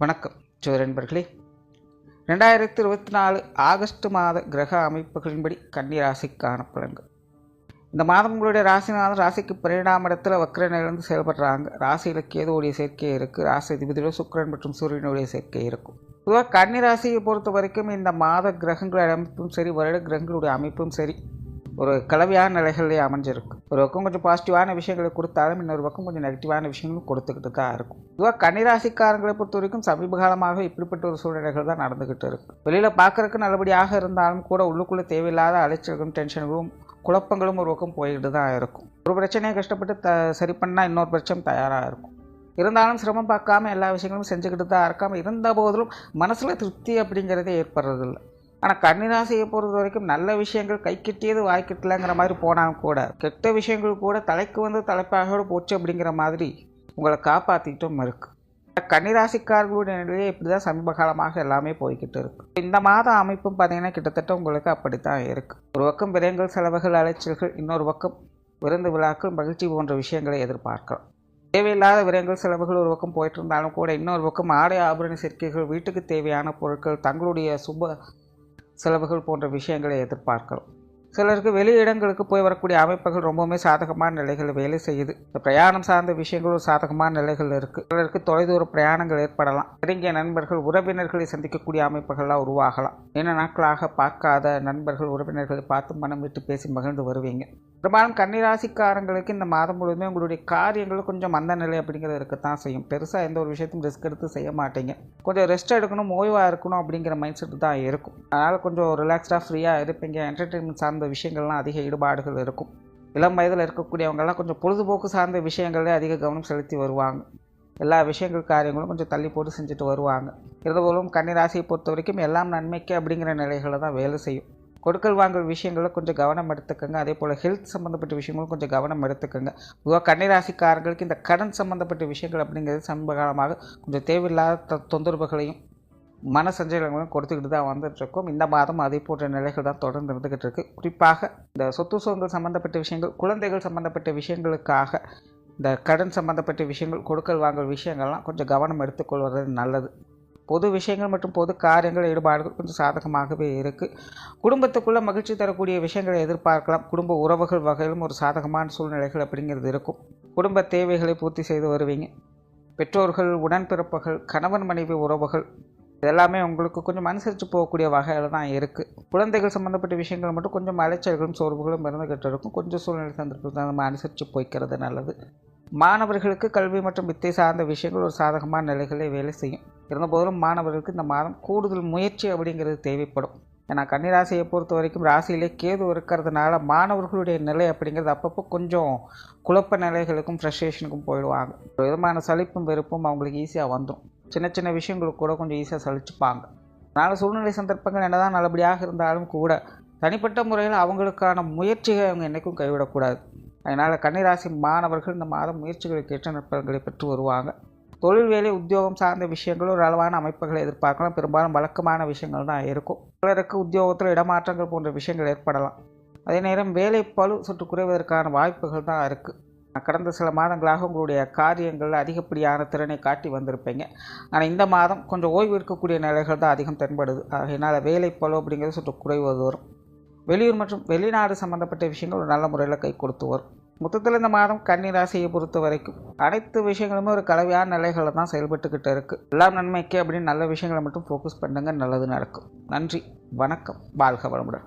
வணக்கம். சோதரன்பர்களே ரெண்டாயிரத்தி இருபத்தி நாலு ஆகஸ்ட் மாத கிரக அமைப்புகளின்படி கன்னி ராசிக்கான பலன்கள். இந்த மாதம் உங்களுடைய ராசிநாதன் ராசிக்கு பரிணாம இடத்துல வக்ர செயல்படுறாங்க. ராசியில் கேதுவுடைய சேர்க்கை இருக்குது ராசி அதிபதியோட சுக்கிரன் மற்றும் சூரியனுடைய சேர்க்கை இருக்கும் பொதுவாக கன்னி ராசியை பொறுத்த வரைக்கும் இந்த மாத கிரகங்கள் அமைப்பும் சரி வருட கிரகங்களுடைய அமைப்பும் சரி. ஒரு கலவையான நிலைகளிலே அமைஞ்சிருக்கு. ஒரு பக்கம் கொஞ்சம் பாசிட்டிவான விஷயங்களை கொடுத்தாலும் இன்னொரு பக்கம் கொஞ்சம் நெகட்டிவான விஷயங்களும் கொடுத்துக்கிட்டு தான் இருக்கும். இதுவாக கன்னிராசிக்காரங்களை பொறுத்த வரைக்கும் சமீப காலமாக இப்படிப்பட்ட ஒரு சூழ்நிலைகள் தான் நடந்துக்கிட்டு இருக்கு. வெளியில் பார்க்கறதுக்கு நல்லபடியாக இருந்தாலும் கூட உள்ளுக்குள்ளே தேவையில்லாத அலைச்சல்களும் டென்ஷன்களும் குழப்பங்களும் ஒரு பக்கம் போய்கிட்டு தான் இருக்கும். ஒரு பிரச்சனையை கஷ்டப்பட்டு த சரி பண்ணால் இன்னொரு பிரச்சனை தயாராக இருக்கும். இருந்தாலும் சிரமம் பார்க்காம எல்லா விஷயங்களும் செஞ்சுக்கிட்டு தான் இருக்காமல் இருந்த போதிலும் மனசில் திருப்தி அப்படிங்கிறதே ஏற்படுறதில்ல. ஆனால் கன்னிராசியை பொறுத்த வரைக்கும் நல்ல விஷயங்கள் கை கிட்டியது வாய்க்கிட்டலங்கிற மாதிரி போனாலும் கூட கெட்ட விஷயங்கள் கூட தலைக்கு வந்து தலைப்பாக போச்சு அப்படிங்கிற மாதிரி உங்களை காப்பாற்றிட்டும் இருக்கு. கன்னிராசிக்காரர்களுடைய நிலையே இப்படி தான் சமீப காலமாக எல்லாமே போய்கிட்டு இருக்கு. இந்த மாத அமைப்பும் பார்த்தீங்கன்னா கிட்டத்தட்ட உங்களுக்கு அப்படித்தான் இருக்குது ஒரு பக்கம் விரயங்கள் செலவுகள் அலைச்சல்கள் இன்னொரு பக்கம் விருந்து விழாக்கள் மகிழ்ச்சி போன்ற விஷயங்களை எதிர்பார்க்கலாம். தேவையில்லாத விரயங்கள் செலவுகள் ஒரு பக்கம் போயிட்டு இருந்தாலும் கூட இன்னொரு பக்கம் ஆடை ஆபரண சேர்க்கைகள் வீட்டுக்கு தேவையான பொருட்கள் தங்களுடைய சுப செலவுகள் போன்ற விஷயங்களை எதிர்பார்க்கிறோம். சிலருக்கு வெளி இடங்களுக்கு போய் வரக்கூடிய அமைப்புகள் ரொம்பவுமே சாதகமான நிலைகள் வேலை செய்யுது. இந்த பிரயாணம் சார்ந்த விஷயங்களும் சாதகமான நிலைகள் இருக்குது சிலருக்கு தொலைதூர பிரயாணங்கள் ஏற்படலாம். நெருங்கிய நண்பர்கள் உறவினர்களை சந்திக்கக்கூடிய அமைப்புகள்லாம் உருவாகலாம். நீண்ட நாட்களாக பார்க்காத நண்பர்கள் உறவினர்களை பார்த்து மனம் விட்டு பேசி மகிழ்ந்து வருவீங்க. பெரும்பாலும் கன்னிராசிக்காரங்களுக்கு இந்த மாதம் முழுவதுமே உங்களுடைய காரியங்கள் கொஞ்சம் மந்த நிலை அப்படிங்கிறது இருக்கத்தான் செய்யும். பெருசாக எந்த ஒரு விஷயத்தையும் ரிஸ்க் எடுத்து செய்ய மாட்டீங்க. கொஞ்சம் ரெஸ்ட் எடுக்கணும் ஓய்வாக இருக்கணும் அப்படிங்கிற மைண்ட் செட் தான் இருக்கும். அதனால் கொஞ்சம் ரிலாக்ஸ்டாக ஃப்ரீயாக இருப்பீங்க. என்டர்டெயின்மெண்ட் சார்ந்த விஷயங்கள்லாம் அதிக ஈடுபாடுகள் இருக்கும். இளம் வயதில் இருக்கக்கூடியவங்கெல்லாம் கொஞ்சம் பொழுதுபோக்கு சார்ந்த விஷயங்களே அதிக கவனம் செலுத்தி வருவாங்க. எல்லா விஷயங்கள் காரியங்களும் கொஞ்சம் தள்ளி போட்டு செஞ்சுட்டு வருவாங்க. இருந்தபோதும் கன்னிராசியை பொறுத்த வரைக்கும் எல்லாம் நன்மைக்கு அப்படிங்கிற நிலைகளை தான் வேலை செய்யும். கொடுக்கல் வாங்கல் விஷயங்களில் கொஞ்சம் கவனம் எடுத்துக்கோங்க. அதே போல் ஹெல்த் சம்மந்தப்பட்ட விஷயங்களும் கொஞ்சம் கவனம் எடுத்துக்கோங்க. பொதுவாக கன்னிராசிக்காரர்களுக்கு இந்த கடன் சம்மந்தப்பட்ட விஷயங்கள் அப்படிங்கிறது சமீப காலமாக கொஞ்சம் தேவையில்லாத த தொந்தரவுகளையும் மன சஞ்சலங்களும் கொடுத்துக்கிட்டு தான் வந்துட்டுருக்கோம். இந்த மாதம் அதே போன்ற நிலைகள் தான் தொடர்ந்து இருந்துக்கிட்டு இருக்குது குறிப்பாக இந்த சொத்து சுகங்கள் சம்மந்தப்பட்ட விஷயங்கள் குழந்தைகள் சம்மந்தப்பட்ட விஷயங்களுக்காக இந்த கடன் சம்மந்தப்பட்ட விஷயங்கள் கொடுக்கல் வாங்கல் விஷயங்கள்லாம் கொஞ்சம் கவனம் எடுத்துக்கொள்வது நல்லது. பொது விஷயங்கள் மற்றும் பொது காரியங்கள் ஈடுபாடுகள் கொஞ்சம் சாதகமாகவே இருக்குது குடும்பத்துக்குள்ளே மகிழ்ச்சி தரக்கூடிய விஷயங்களை எதிர்பார்க்கலாம். குடும்ப உறவுகள் வகையிலும் ஒரு சாதகமான சூழ்நிலைகள் அப்படிங்கிறது இருக்கும். குடும்ப தேவைகளை பூர்த்தி செய்து வருவீங்க. பெற்றோர்கள் உடன்பிறப்புகள் கணவன் மனைவி உறவுகள் இதெல்லாமே உங்களுக்கு கொஞ்சம் அனுசரித்து போகக்கூடிய வகையில் தான் இருக்குது குழந்தைகள் சம்மந்தப்பட்ட விஷயங்கள் மட்டும் கொஞ்சம் அலைச்சல்களும் சோர்வுகளும் இருந்துகிட்டு இருக்கும் கொஞ்சம் சூழ்நிலை சந்தர்ப்பத்தை நம்ம அனுசரித்து போய்க்கிறது நல்லது. மாணவர்களுக்கு கல்வி மற்றும் வித்தை சார்ந்த விஷயங்கள் ஒரு சாதகமான நிலைகளை வேலை செய்யும். இருந்தபோதிலும் மாணவர்களுக்கு இந்த மாதம் கூடுதல் முயற்சி அப்படிங்கிறது தேவைப்படும். ஏன்னா கன்னிராசியை பொறுத்த வரைக்கும் ராசியிலே கேது இருக்கிறதுனால மாணவர்களுடைய நிலை அப்படிங்கிறது அப்பப்போ கொஞ்சம் குழப்ப நிலைகளுக்கும் ஃப்ரஸ்ட்ரேஷனுக்கும் போயிடுவாங்க. ஒரு விதமான சலிப்பும் வெறுப்பும் அவங்களுக்கு ஈஸியாக வந்துடும் சின்ன சின்ன விஷயங்களுக்கு கூட கொஞ்சம் ஈஸியாக சலிச்சுப்பாங்க. அதனால் சூழ்நிலை சந்தர்ப்பங்கள் என்னதான் நல்லபடியாக இருந்தாலும் கூட தனிப்பட்ட முறையில் அவங்களுக்கான முயற்சிகளை அவங்க என்றைக்கும் கைவிடக்கூடாது. அதனால் கன்னிராசி மாணவர்கள் இந்த மாதம் முயற்சிகளுக்கு ஏற்ற நற்பலன்களை பெற்று வருவாங்க. தொழில் வேலை உத்தியோகம் சார்ந்த விஷயங்களும் ஒரு அளவான அமைப்புகளை எதிர்பார்க்கலாம். பெரும்பாலும் வழக்கமான விஷயங்கள் தான் இருக்கும். சிலருக்கு உத்தியோகத்தில் இடமாற்றங்கள் போன்ற விஷயங்கள் ஏற்படலாம். அதே நேரம் வேலை பழு சற்று குறைவதற்கான வாய்ப்புகள் தான் இருக்குது கடந்த சில மாதங்களாக உங்களுடைய காரியங்களில் அதிகப்படியான திறனை காட்டி வந்திருப்பீங்க. ஆனால் இந்த மாதம் கொஞ்சம் ஓய்வு இருக்கக்கூடிய நிலைகள் தான் அதிகம் தென்படுது. அதனால் வேலை பழு அப்படிங்கிறது சற்று குறைவது வரும் வெளியூர் மற்றும் வெளிநாடு சம்மந்தப்பட்ட விஷயங்கள் ஒரு நல்ல முறையில் கை கொடுத்து வரும் மொத்தத்தில் இந்த மாதம் கன்னி ராசியை பொறுத்த வரைக்கும் அனைத்து விஷயங்களுமே ஒரு கலவையான நிலைகளில் தான் செயல்பட்டுக்கிட்டு இருக்குது எல்லாம் நன்மைக்கு அப்படின்னு நல்ல விஷயங்களை மட்டும் ஃபோக்கஸ் பண்ணுங்க நல்லது நடக்கும். நன்றி வணக்கம் வாழ்க வளமுடன்.